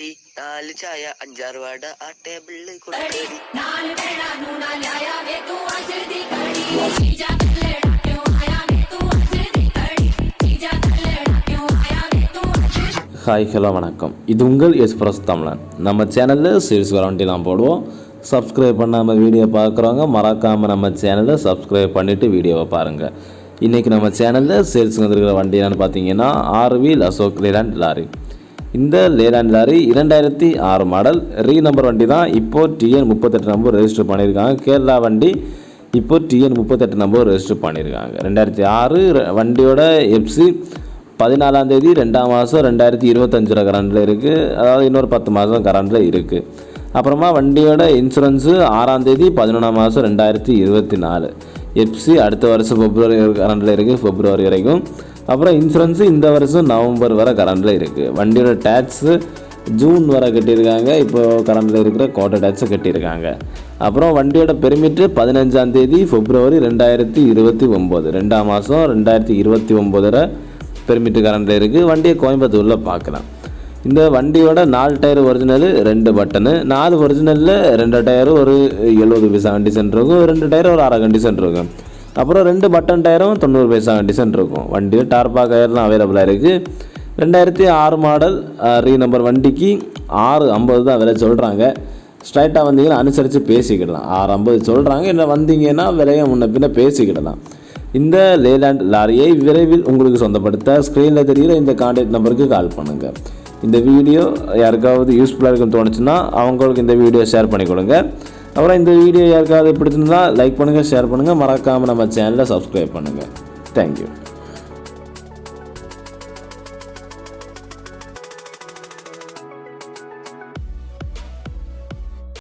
ചായ അഞ്ചാറ് ആ ടേബിളിൽ ஹாய் ஹலோ வணக்கம் இது உங்கள் எஸ்பிரஸ் தமிழன் நம்ம சேனலில் சீரிஸ் வரவண்டி தான் போடுவோம் சப்ஸ்கிரைப் பண்ணாமல் வீடியோ பார்க்குறவங்க மறக்காமல் நம்ம சேனலை சப்ஸ்கிரைப் பண்ணிவிட்டு வீடியோவை பாருங்கள் இன்றைக்கி நம்ம சேனலில் சேல்ஸுக்கு வந்திருக்கிற வண்டி என்னென்னு பார்த்தீங்கன்னா ஆர்வி அசோக் லேண்ட் லாரி இந்த லேலாண்ட் லாரி இரண்டாயிரத்தி ஆறு மாடல் ரீ நம்பர் வண்டி தான். இப்போது டிஎன் முப்பத்தெட்டு நம்பர் ரெஜிஸ்டர் பண்ணியிருக்காங்க. கேரளா வண்டி இப்போது டிஎன் முப்பத்தெட்டு நம்பர் ரெஜிஸ்டர் பண்ணியிருக்காங்க. ரெண்டாயிரத்தி ஆறு வண்டியோட எஃப்சி பதினாலாம் தேதி ரெண்டாம் மாதம் ரெண்டாயிரத்தி இருபத்தஞ்சில் கரண்டில் இருக்குது அதாவது இன்னொரு பத்து மாதம் கரண்டில் இருக்குது அப்புறமா வண்டியோட இன்சூரன்ஸு ஆறாம் தேதி பதினொன்றாம் மாதம் ரெண்டாயிரத்தி இருபத்தி நாலு. எஃப்சி அடுத்த வருஷம் பிப்ரவரி கரண்டில் இருக்குது பிப்ரவரி வரைக்கும் அப்புறம் இன்சூரன்ஸு இந்த வருஷம் நவம்பர் வரை கரண்டில் இருக்குது வண்டியோட டேக்ஸு ஜூன் வரை கட்டியிருக்காங்க. இப்போ கரண்டில் இருக்கிற கோட்டை டேக்ஸை கட்டியிருக்காங்க. அப்புறம் வண்டியோட பெருமிட்டு பதினஞ்சாம் தேதி பிப்ரவரி ரெண்டாயிரத்தி இருபத்தி ஒம்பது. ரெண்டாம் மாதம் ரெண்டாயிரத்தி இருபத்தி ஒம்போதில் பெருமிட்டு கரண்டில் இருக்குது வண்டியை கோயம்புத்தூரில் பார்க்கலாம். இந்த வண்டியோட நாலு டயர் ஒரிஜினல் ரெண்டு பட்டனு நாலு ஒரிஜினலில் ரெண்டு டயரும் ஒரு எழுபது பைசா கண்டிஷன் இருக்கும். ரெண்டு டயர் ஒரு அரை கண்டிஷன் இருக்கும். அப்புறம் ரெண்டு பட்டன் டயரும் தொண்ணூறு பைசா கண்டிஷன் இருக்கும். வண்டியில் டயர் தான் அவைலபிளாக இருக்குது ரெண்டாயிரத்தி ஆறு மாடல் ரீ நம்பர் வண்டிக்கு ஆறு ஐம்பது தான் விலை சொல்கிறாங்க ஸ்ட்ரைட்டாக வந்தீங்கன்னா அனுசரித்து பேசிக்கிடலாம். ஆறு ஐம்பது சொல்கிறாங்க என்ன வந்தீங்கன்னா விலையை முன்ன பின்ன பேசிக்கிடலாம். இந்த லேலேண்ட் லாரியை விரைவில் உங்களுக்கு சொந்தப்படுத்த ஸ்க்ரீனில் தெரிகிற இந்த கான்டாக்ட் நம்பருக்கு கால் பண்ணுங்கள் இந்த வீடியோ யாருக்காவது யூஸ்ஃபுல்லாக இருக்குன்னு தோணுச்சுன்னா அவங்களுக்கு இந்த வீடியோ ஷேர் பண்ணி கொடுங்க. அப்புறம் இந்த வீடியோ யாருக்காவது பிடிச்சிருந்தா லைக் பண்ணுங்கள் ஷேர் பண்ணுங்கள் மறக்காமல் நம்ம சேனலை சப்ஸ்கிரைப் பண்ணுங்கள் தேங்க்யூ